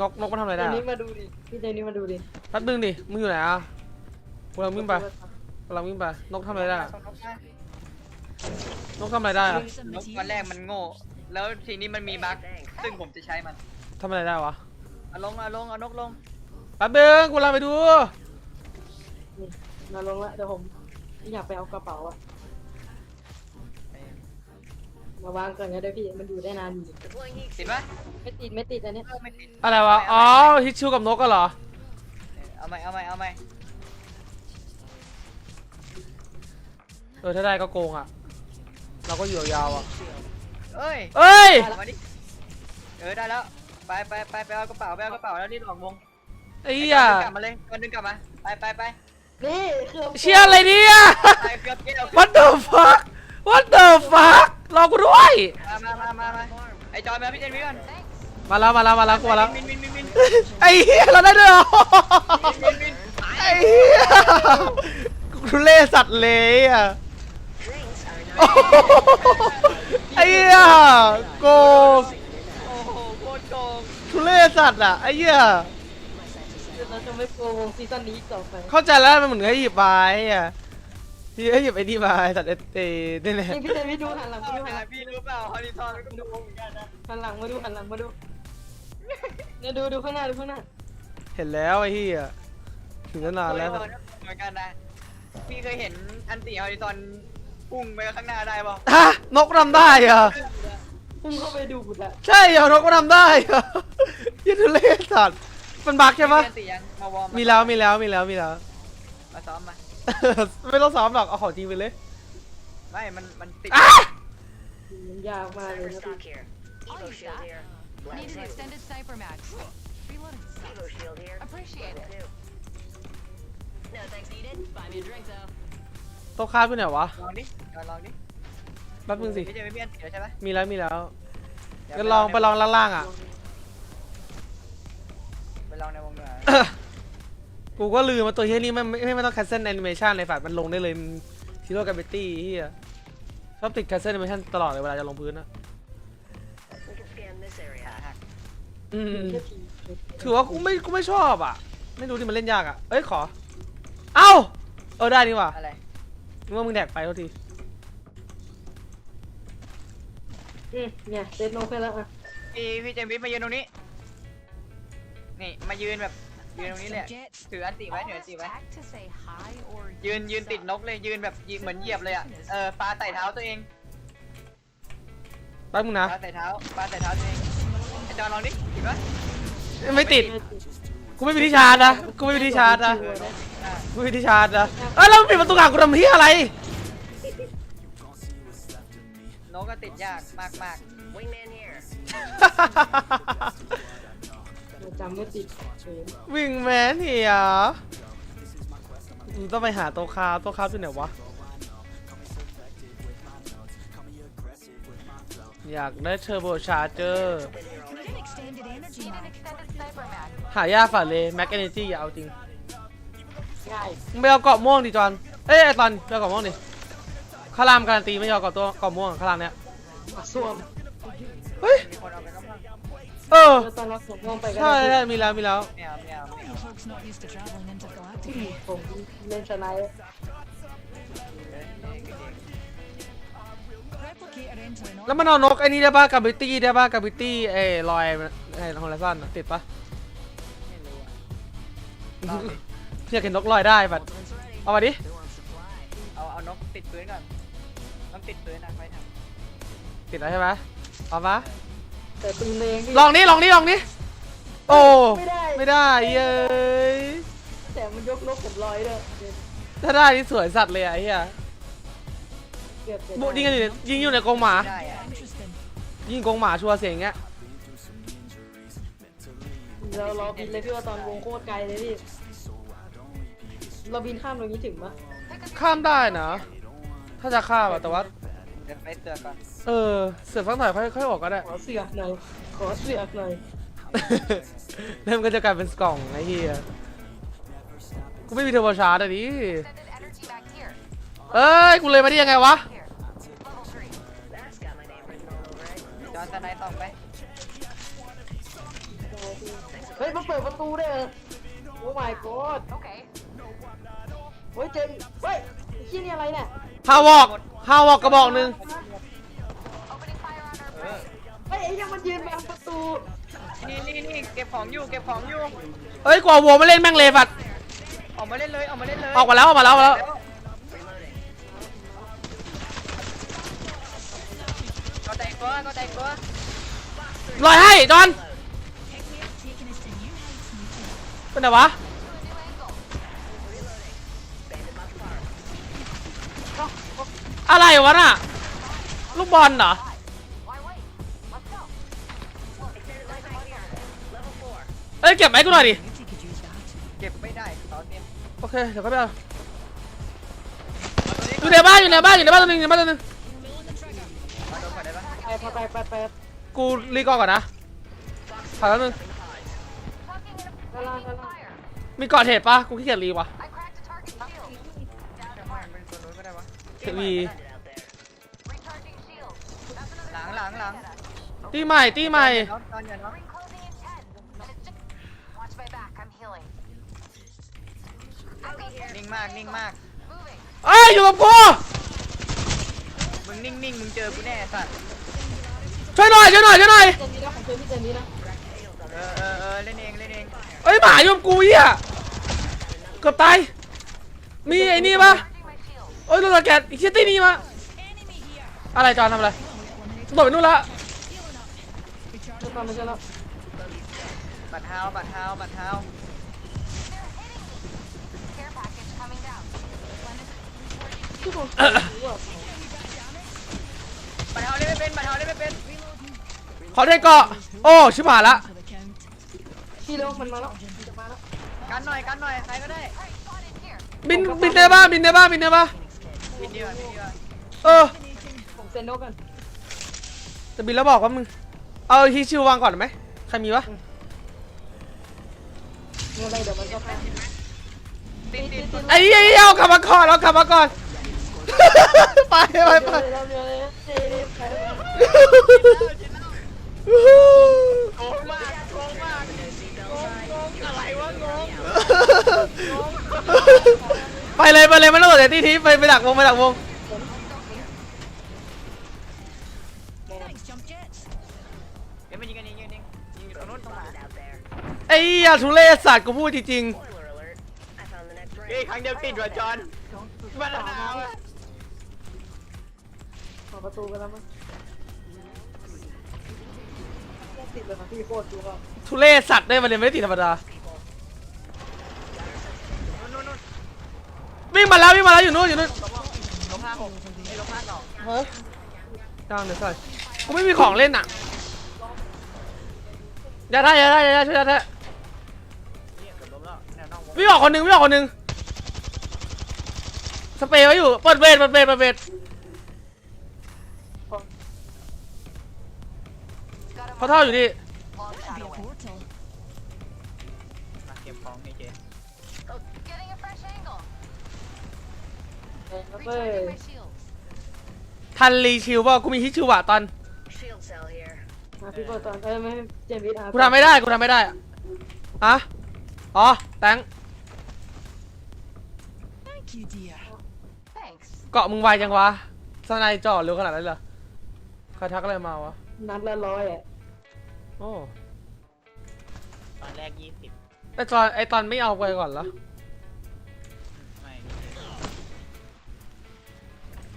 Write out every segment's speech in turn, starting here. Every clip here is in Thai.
นกนกมันทำอะไรเดี๋ได้ยวนี้อะมาดูดิ พี่เดี๋ยวนี้มาดูดิแป๊บนึงดิมึงอยู่ไหนอะกำลังวิ่งไปกำลังวิ่งไปนกทำอะไรได้อะส่งนกมานกทำอะไรได้อะนกวันแรกมันโง่ แล้วทีนี้มันมีบั๊กซึ่งผมจะใช้มันทำอะไรได้วะเอาลงเอาลงเอานกลงแป๊บนึงกูลาไปดูนี่มาลงละเดี๋ยวผม อยากไปเอากระเป๋าอะ มาวางก่อนนะเดี๋ยวพี่มันอยู่ได้นานอยู่ติดปะไม่ติดไม่ติดอันเนี้ยเออไม่ติดอะไรวะ อ๋อฮิตชูกับนกก็เหรอ เอาไหมเอาไหมเอาไหมเออถ้าได้ก็โกงอะ เราก็อยู่ยาวๆอะ เอ้ยเอ้ย เอามาดิเออได้แล้ว ไปไปไปไปเอากระเป๋าไปเอากระเป๋าแล้วรีบออกวงไอ้ไอ้เหี้ยกลับมาเลยก่อนดึงกลับมา ไปไปไปนี่คือเชี่ยอะไรเนี่ย ไปเกือบเกลียว What the fuck What the fuck รอกูด้วย มามามามามาไอจอยมาพี่เจนพี่ก่อนมาแล้วมาแล้วมาแล้วกูมาแล้วมินมินมินมินไอ้เหี้ยเราได้ด้วยเหรอมินมินไอ้เหี้ยกูทุเล่สัตว์เลยอะโอ้โหไอ้เหี้ยโกงโอ้โหโคตรโกงทุเล่สัตว์อะไอ้เหี้ยเราจะไม่โกงซีซั่นนี้อีกต่อไปเข้าใจแล้วมันเหมือนให้หยิบไปอะ ที่ให้หยิบไอ้นี่ไปสัตว์เอเอนี่แหละนี่พี่เจนพี่ดูหันหลังมาดูหันหลังพี่รู้เปล่าฮอริซอนก็ดูเหมือนกันนะหันหลังมาดูหันหลังมาดูเนี่ยดูดูข้างหน้าดูข้างหน้าเห็นแล้วไอ้เหี้ยถึงตั้งนานแล้ว เหมือนกันนะพี่เคยเห็นอันติฮอริซอนพุ่งไปข้างหน้าได้ป่ะฮะนกทำได้เหรอพุ่งเข้าไปดูดอะใช่เหรอนกก็ทำได้เหรอยันทุเล่สัตว์มันบักใช่ปะพี่อันติยังมาวอร์มมีแล้วมีแล้วมีแล้วมีแล้วมาซ้อมมา ไม่ต้องซ้อมหรอก เอาของจริงไปเลย ไม่ มัน มันติดอะมันยากมากเลยนะพี่ Stock here. I'll Evo use shield that. here. Black Need an suit. extended sniper mag. Reloading Evo sucks. shield here. Appreciate it. Two. No thanks needed. Buy me a drink though. โต๊ะคาบไปไหนวะ ลองดิจอยลองดิแป๊บนึงสิ พี่เจไม่มีอันติแล้วใช่ไหมมีแล้วมีแล้วเดี๋ยวก็ลองไปลองล่างๆอะ ไปลองในวงเหนือ กูก็ลืมมาตัวเฮียนี่ไม่ไม่ไม่ต้อง cancel animation เลยฝัดมันลงได้เลยทีโร่กับเบตตี้เฮียชอบติด cancel animation ตลอดเลยเวลาจะลงพื้นอะ We can scan this area. ขาหักอืมแค่ทีถือว่ากูไม่กูไม่ชอบอะ ไม่รู้ดิมันเล่นยากอะ เอ้ยขอ เอ้า เออได้นี่ว่ะอะไรนึกว่ามึงแดกไปเท่าทีอืมเนี่ยเซตโนไปแล้วอะพี่พี่เจมวิทมายืนตรงนี้ นี่มายืนแบบ ยืนตรงนี้เลยอะ Get ถืออันติไว้ถืออันติไว้ back to say hi or ยืนยืนติดนกเลยยืนแบบยืนเหมือนเหยียบเลยอะ เออปลาใส่เท้าตัวเองแป๊บมึงนะปลาใส่เท้าปลาใส่เท้าตัวเองไอจอยลองดิติดปะไม่ติดไม่ติด กูไม่มีที่ชาร์จนะ กูไม่มีที่ชาร์จนะชัวร์นะอะกูไม่มีที่ชาร์จนะเอ้ยแล้วมึงปิดประตูขังกูทำเฮียอะไร นกก็ติดยากมากมาก จำไม่ติดเฉยวิ่งแมนเฮียมึงต้องไปหาโต๊ะคาบโต๊ะคาบที่ไหนวะ อยากได้เทอร์โบชาร์เจอร์ Need an extended energy mag. extended sniper mag. หายากฝ่าเลยแม็กเอเนจีอย่าเอาจริงง่ายมึงไปเอาเกาะม่วงดิจอน เอ้ยไอ้ตอนไปเอาเกาะม่วงดิข้ารามการันตีไม่ยอมเกาะตัวเกาะม่วงข้ารามเนี้ยอะส่วมเฮ้ยๆมีคนเอาไปก็มั่ง เออแล้วตอนเราส่งลงไปก็ใช่ได้ใช่มีแล้วมีแล้ว ไม่เอาไม่เอาไม่เอา Folks not used to traveling intergalactic. ที่ผมเล่นสไนป์ Replicator entering แล้วมันเอานกไอ้นี่ได้ป่ะกับบิตตี้ได้ป่ะกับบิตตี้เอ้ยลอยไอ้ฮอลลซันติดป่ะไม่รู้อะลองดิอยากเห็นนกลอยได้บัดเอามาดิเอาเอานกติดพื้นก่อนต้องติดพื้นนะไม่ทำติดแล้วใช่ไหมเอามา แต่ปืนเลงพี่ลองนี่ลองนี่ลองนี่โอ้ไม่ได้ไม่ได้เย้ยแต่มันยกนกผมลอยด้วยถ้าได้นี่สวยสัตว์เลยอะไอ้เหี้ยเกือบจะบุยิงกันอยู่ในยิงอยู่ในกรงหมา ได้อะ Interesting. ยิงกรงหมาชัวร์เสียงเงี้ยเรารอบินเลยพี่ว่าตอนวงโคตรไกลเลยพี่เราบินข้ามตรงนี้ถึงปะข้ามได้นะ ถ้าจะข้ามอะแต่ว่า เดี๋ยวไปเตือนก่อน เออ เสือกสักหน่อยค่อยค่อยออกก็ได้ ขอเสือกหน่อยขอเสือกหน่อยเริ่มนก็จะกลายเป็นกล่องไอ้เหี้ยกูไม่มีเทอร์โบชาร์จอะดิ Extended energy mag here. เอ้ย กูเลยมาได้ยังไงวะ Here. Level three. That's got my name written all over it. จอห์นสไนด์ต้องไปได้พี่เฮ้ยมันเปิดประตูได้เหรอโอ้ my god Okay. เฮ้ยเจมเฮ้ยไอ้ที่นี่อะไรเนี่ยฮาวอกฮาวอกกระบอกหนึ่ง ออเฮ้ยไอ้ยังมันยืนบังประตูนี่นี่นี่เก็บของอยู่เก็บของอยู่เอ้ยกว่าวัวมาเล่นแม่งเลยบัดออกมาเล่นเลยออกมาเล่นเลยออกมาแล้วออกมาแล้วออกมาแล้วก็แตกตัวก็แตกตัวลอยให้จอนเป็นไงวะอะไรวะน่ะลูกบอลเหรอ เอ้ยเก็บไหมกูหน่อยดิ เก็บไม่ได้ตอนนี้โอเค เดี๋ยวก็ไปเอาอยู่ในบ้านอยู่ในบ้านอยู่ในบ้านตัวหนึงอยู่ในบ้านตัวหนึงมาโดนก่อนได้ปะไปไปไปไปกูรีกอร์ก่อนนะผ่านแล้วนึง Tucking in a ด้านล่างด้านล่าง fire. มีเกาะเทรดปะกูขี้เกียจรีวะ I cracked a target shield. Down จะ to มา mark. เป็นตัวนู้นก็ได้วะเทรดวี Landed out there. Recharging shield. That's another หลังหลังหลังตีใหม่ตีใหม่น็อตตอนอย่าน็อต I'm healing. I've got this. นิ่งมากนิ่งมาก Moving. เอ้ยอยู่กับกูมึงนิ่งนิ่งมึงเจอกูแน่สัตว์ช่วยหน่อยช่วยหน่อยช่วยหน่อยเจนนี้นะของเจนพี่เจนนี้นะเออเออเออเล่นเองเล่นเองเอ้ยหมาอยู่กับกูเหี้ยเกือบตายมีไอ้นี่ปะ Charging my shield. โอ้ยโดนสแกนอีกชิ้นตีนี่มาอะไรจอนทำอะไรโดดไปนู่นละเจอตอนไม่ใช่แล้ว บัตรเท้าบัตรเท้าบัตรเท้า Care package coming down. ที่ผมเออรู้อะบัตรเท้าเล่นไม่เป็นบัตรเท้าเล่นไม่เป็น ขอได้เกาะ โอ้ชิบหายละ พี่เร็วมันมาแล้วมันจะมาแล้วกันหน่อยกันหน่อยใครก็ได้ Alright, spotted here. บินบินได้ปะบินได้ปะบินได้ปะบินดีกว่าบินดีกว่าเออ ผมเซ็นโนกันจะบินแล้วบอกว่ามึง เอาฮีชิววางก่อนไหมใครมีวะ เมื่อไรเดี๋ยวมันก็ไปติดติดติดไอ้เหี้ยเอากลับมาก่อนเอากลับมาก่อน ไปไปไปเดี๋ยวเดี๋ยวเดี๋ยเดี๋ยวเดี๋ยวไปไปโกงมากโกงมากโกงโกงอะไรวะโกงไปเลยไปเลยไม่ต้องสนใจที่ทีไปไปดักวงไปดักวง อ้เหี้ยทุเรศสัตว์กูพูดจริง Spoiler alert. I found the next เฮ้ย ring. ครั้งเดียวติดว่ะจอนบัตรเท้าอะขอประตูกันแล้วมั้งติดเลยครับพี่โคตรดูครับๆทุเรศสัตว์ได้มาเลยไม่ได้ติดธรรมดานู่นนู่นนู่นวิ่งมาแล้ววิ่งมาแล้วอยู่นู่นอยู่นู่นลบห้าหกไอ้ยลบห้าสองเฮ้ยจ้างเดี๋ยวใส่กูไม่มีของเล่นอะอย่าได้อย่าได้อย่าได้ช่วยอย่าได้ วแนวนอกวงวิ่งออกคนหนึ่งวิ่งออกคนหนึ่งสเปรย์ไว้อยู่เปิดเวทเปิดเวทเปิดเวท Got him เขาเท่าอยู่ดิ long shot away. portal. มาเก็บของนี่เจ Getting a fresh angle. แล้วเว้ย Recharging my shields. ทันรีชิวเปล่ากูมีฮิตชิวอะตอน Shield cell here. มาพี่เปิดตอนเอ้ยไม่ให้เจมส์วิทย์อะกูทำไม่ได้กูทำไม่ได้อะอะอ๋อแตง Thank you, dear. Thanks. เกาะมึงไวจังวะสไนด์จ่อเร็วขนาดนั้นเลยเหรอใครทักอะไรมาวะ นัดละร้อยอะโอ้ ตอนแรกยี่สิบไอตอนไอตอนไม่เอาไปก่อนเหรอ ไม่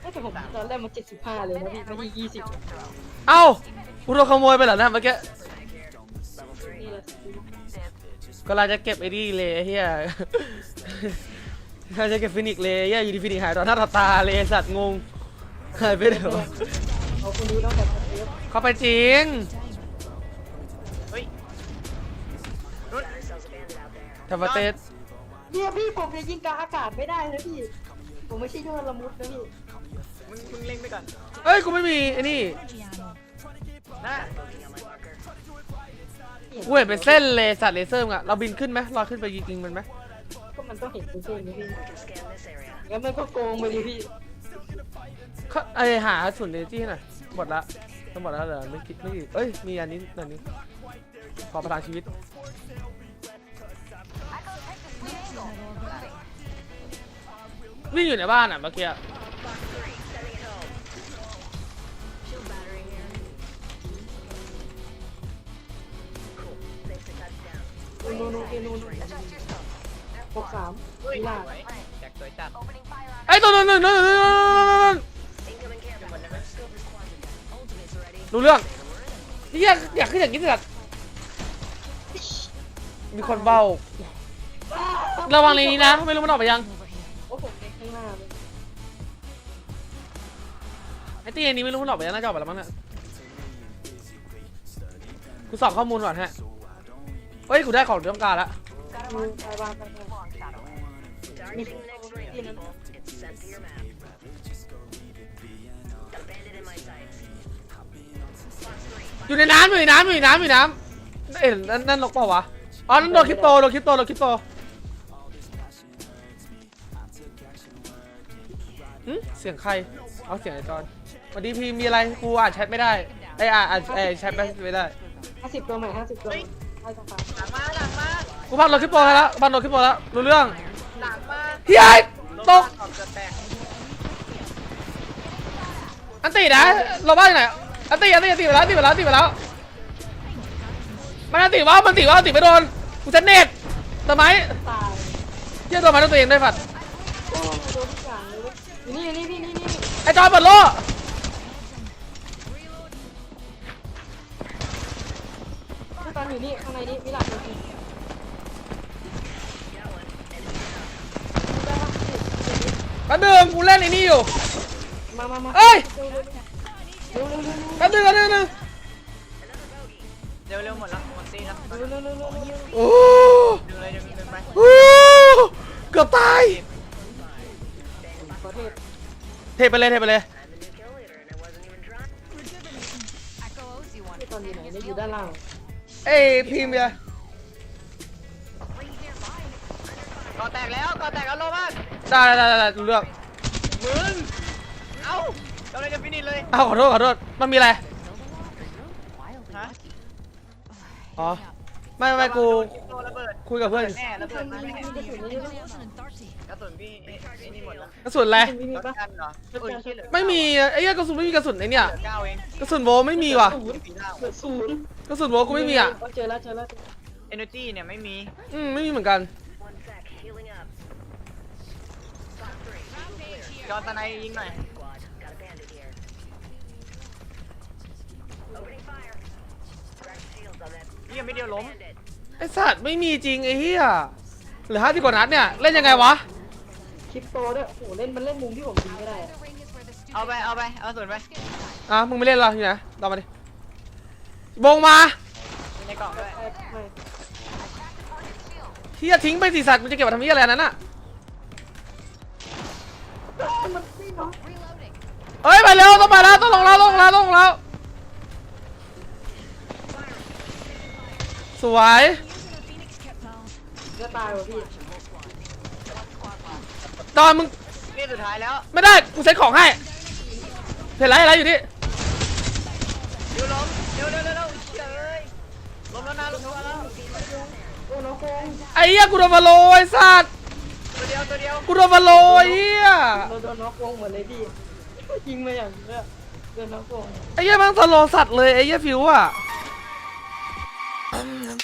เอ้ยแต่ผมตอนแรกมันเจ็ดสิบห้าเลยนะพี่ไม่ใช่ยี่สิบเอ้ากูโดนขโมยไปเหรอนะเมื่อกี้ Level three. นี่แหละก็เราจะเก็บไอ้นี่เลยไอ้เฮีย เราจะเก็บฟินิกซ์เลยเฮียอยู่ดีฟินิกซ์หายต่อหน้าต่อตาเลยไอ้สัตว์งงหายไปไหนวะเอาคนนี้ต้องแบบเอฟเขาไปจริงเฮ้ย Battery cells abandoned out there. ธรรมเตสเนี่ยพี่ผมจะยิงกลางอากาศไม่ได้นะพี่ ผมไม่ใช่ยอดละมุดนะพี่มึงมึงเล็งไปก่อนเอ้ยกูไม่มีไอ้นี่ Energy ammo. นะ Looking at my marker. กูเห็นเป็นเส้นเลยสัตว์เลเซอร์มึงอะเราบินขึ้นไหมลอยขึ้นไปยิงๆมันไหมก็ มันก็เห็นกูใช่ไหมพี่แล้วมันก็โกงไปดิพี่เขาไอหาสุนย์เนจี้หน่อยหมดละทั้งหมดละเหรอไม่คิดไม่กี่เอ้ยมีอันนี้อันนี้ขอประทานชีวิตวิ่งอยู่ในบ้านอะเมื่อกี้อะนโนนู่นนู่นะน หกสามเฮ้ยมิลาสวยแจกสวยจัด Opening fire on ไอ้ตัวนึงนึงนึงนึงนึง Incoming care package. Scope is quantum. Ultimate's ready. รู้เรื่องนี่อยากอยากขึ้นอย่างนี้สิครับมีคนเบ้าระวังในนี้นะ ไม่รู้มันออกไปยังโอ้ผมเล็กข้างหน้าเลยไอ้ตีอันนี้ไม่รู้มันออกไปยังน่าจะออกไปแล้วมั้งเนี่ยกูสอบข้อมูลก่อนฮะเฮ้ยกูได้ของที่ต้องการละมือไปบ้านไปบ้าน Targeting the next ring, people. It's sent to your map. Abandoned in my sights. Box three, อยู่ในน้ำอยู่ในน้ำอยู่ในน้ำอยู่ในน้ำเอ๊ะนั่นนั่นนกเปล่าวะอ๋อนั่นโดนคริปโตโดนคริปโตโดนคริปโตหึเสียงใครเอาเสียงไอ้จอนสวัสดีพีมีอะไรกูอ่านแชทไม่ได้ไอ้ยอ่านอ่านเอ้ยแชทไม่ได้ห้าสิบตัวใหม่ห้าสิบตัวใหม่ให้สภาหลังมาหลังมากูพังโดนคริปโตให้แล้วพังโดนคริปโตแล้วรู้เรื่อง หลังมาเฮียตกขอบจะแตกอันตีนะเราบ้านอยู่ไหนอันตีอันตีอันตีไปแล้วอันตีไปแล้วอันตีไปแล้วมันอันตีว่ามันตีว่าอันตีไม่โดนกูจะเน็ตทำไมตายเฮียโดนมาด้วยตัวเองด้วยฝัดโอ้โดนทุกอย่างเลยเว้ยอยู่นี่อยู่นี่พี่นี่นี่ไอ้จอยเปิดโล่พี่ตอนอยู่นี่ข้างในนี่มิลาเลยพี่ได้ ป๊บนึงกูเล่นไอ้นี่อยู่มามามาเอ้ยเร็วเร็วเร็วเร็วแป๊บนึงแป๊บนึงแป๊บนึงเร็วเร็วหมดแล้วหมดตีแล้วเร็วเร็วเร็วเร็วเร็วโอ้ดึงเลยดึงดึงไปโหเกือบตายขอเทศเทไปเลยเทไปเลยพี่ตอนอยู่ไหนเนี่ยอยู่ด้านล่างเอ้ยพิมพ์เลยก่อแตกแล้วก่อแตกแล้วโลมาก ได้ได้ได้ได้รู้เรื่องมึง เอ้าเราเลยจะฟินิชเลย อ้าวขอโทษขอโทษมันมีอะไร ฮะอ๋อ ไม่ไม่ไม่กูโดนระเบิดคุยกับเพื่อนแน่ระเบิดมาแน่มีกระสุนไหมเนี่ยกระสุนพี่ไอ้ไอ้นี่หมดแล้วกระสุนอะไรมีมีรถปะกันเหรอเออคิดเหลือไม่มีไอ้เหี้ยกระสุนไม่มีกระสุนไอ้เนี่ยเหลือเก้าเองกระสุนโวไม่มีว่ะศูนย์สีเท่าเหลือศูนย์กระสุนโวกูไม่มีอะเจอแล้วเจอแล้วเอเนอร์จีเนี่ยไม่มี อืมไม่มีเหมือนกัน จอร์นตะไนยิงหน่อย Squad, got a bandit here. Opening fire. Cracked shields on that พี่ยังไม่เดียวล้ม bandit. ไอ้สัตว์ไม่มีจริงไอ้เหี้ยเหลือห้าสิบกว่านัดเนี่ย เล่นยังไงวะคริปโตด้วยโอ้โหเล่นมันเล่นมุมที่ผมยิงไม่ได้อะเอาไป เอาไป เอากระสุนไปอะ มึงไม่เล่นเหรออยู่ไหนตามมาดิบงมามีในกล่องด้วยไม่ไม่เฮียทิ้งไปสิสัตว์มึงจะเก็บมาทำเฮียอะไรอันนั้นอะ มันไม่เนาะเอ้ยไปเร็วต้องไปแล้วต้องลงแล้วต้องลงแล้วต้องลงแล้วสวยจะตายว่ะพี่ตอนมึงนี่สุดท้ายแล้วไม่ได้กูเซ็ตของให้เห็นไรเห็นไรอยู่ที่เร็วล้มเร็วเร็วเร็วเร็วเฉยล้มแล้วนะล้มแล้วโอ้น้องโกงไอ้เหี้ยกูโดนฟาโลไอ้สัตว์ตัว เดียวตัวเดียวกูโดนฟาโลไอ้เหี้ยเราโดนน้องโกงหมดเลยพี่ยิงมาอย่างเงี้ยโดนน้องโกงไอ้เหี้ยแมันสโลสัตว์เลยไอ้เหี้ยฟิวอะ I'm